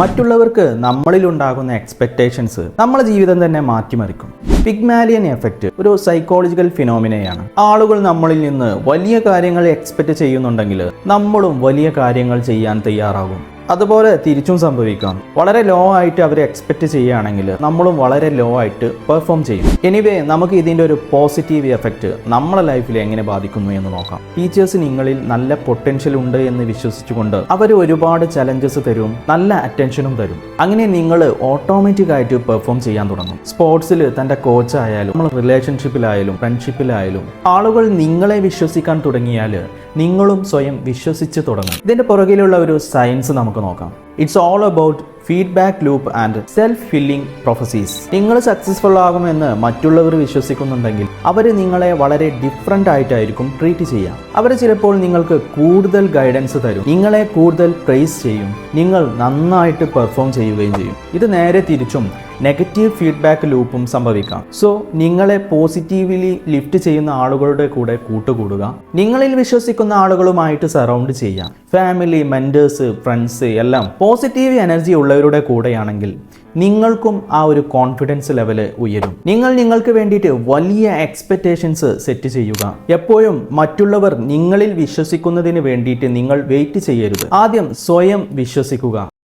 മറ്റുള്ളവർക്ക് നമ്മളിലുണ്ടാകുന്ന എക്സ്പെക്ടേഷൻസ് നമ്മളെ ജീവിതം തന്നെ മാറ്റിമറിക്കും. പിഗ്മാലിയൻ എഫക്റ്റ് ഒരു സൈക്കോളജിക്കൽ ഫിനോമിനയാണ് ആളുകൾ നമ്മളിൽ നിന്ന് വലിയ കാര്യങ്ങൾ എക്സ്പെക്ട് ചെയ്യുന്നുണ്ടെങ്കിൽ നമ്മളും വലിയ കാര്യങ്ങൾ ചെയ്യാൻ തയ്യാറാകും. അതുപോലെ തിരിച്ചും സംഭവിക്കാം. വളരെ ലോ ആയിട്ട് അവർ എക്സ്പെക്ട് ചെയ്യുകയാണെങ്കിൽ നമ്മളും വളരെ ലോ ആയിട്ട് പെർഫോം ചെയ്യും. എനിവേ നമുക്ക് ഇതിന്റെ ഒരു പോസിറ്റീവ് എഫക്റ്റ് നമ്മളെ ലൈഫിൽ എങ്ങനെ ബാധിക്കുന്നു എന്ന് നോക്കാം. ടീച്ചേഴ്സ് നിങ്ങളിൽ നല്ല പൊട്ടൻഷ്യൽ ഉണ്ട് എന്ന് വിശ്വസിച്ചുകൊണ്ട് അവർ ഒരുപാട് ചലഞ്ചസ് തരും നല്ല അറ്റൻഷനും തരും. അങ്ങനെ നിങ്ങൾ ഓട്ടോമാറ്റിക് ആയിട്ട് പെർഫോം ചെയ്യാൻ തുടങ്ങും. സ്പോർട്സിൽ തന്റെ കോച്ചായാലും നമ്മൾ റിലേഷൻഷിപ്പിലായാലും ഫ്രണ്ട്ഷിപ്പിലായാലും ആളുകൾ നിങ്ങളെ വിശ്വസിക്കാൻ തുടങ്ങിയാൽ നിങ്ങളും സ്വയം വിശ്വസിച്ച് തുടങ്ങും. ഇതിന്റെ പുറകിലുള്ള ഒരു സയൻസ് നമുക്ക് നോക്കാം. It's all about feedback loop and self filling prophecies നിങ്ങൾ സക്സസ്ഫുൾ ആകുമെന്ന് മറ്റുള്ളവർ വിശ്വസിക്കുന്നുണ്ടെങ്കിൽ അവർ നിങ്ങളെ വളരെ ഡിഫറെന്റ് ആയിട്ടായിരിക്കും ട്രീറ്റ് ചെയ്യുക അവർ ചിലപ്പോൾ നിങ്ങൾക്ക് കൂടുതൽ ഗൈഡൻസ് തരും. നിങ്ങളെ കൂടുതൽ പ്രൈസ് ചെയ്യും. നിങ്ങൾ നന്നായിട്ട് പെർഫോം ചെയ്യുകയും ചെയ്യും. ഇത് നേരെ തിരിച്ചും നെഗറ്റീവ് ഫീഡ്ബാക്ക് ലൂപ്പും സംഭവിക്കാം. സോ നിങ്ങളെ പോസിറ്റീവ്ലി ലിഫ്റ്റ് ചെയ്യുന്ന ആളുകളുടെ കൂടെ കൂട്ടുകൂടുക. നിങ്ങളിൽ വിശ്വസിക്കുന്ന ആളുകളുമായിട്ട് സറൗണ്ട് ചെയ്യാം. ഫാമിലി മെന്റേഴ്സ് ഫ്രണ്ട്സ് എല്ലാം പോസിറ്റീവ് എനർജി ഉള്ളവരുടെ കൂടെയാണെങ്കിൽ നിങ്ങൾക്കും ആ ഒരു കോൺഫിഡൻസ് ലെവൽ ഉയരും. നിങ്ങൾ നിങ്ങൾക്ക് വേണ്ടിയിട്ട് വലിയ എക്സ്പെക്റ്റേഷൻസ് സെറ്റ് ചെയ്യുക. എപ്പോഴും മറ്റുള്ളവർ നിങ്ങളിൽ വിശ്വസിക്കുന്നതിന് വേണ്ടിയിട്ട് നിങ്ങൾ വെയിറ്റ് ചെയ്യരുത്. ആദ്യം സ്വയം വിശ്വസിക്കുക.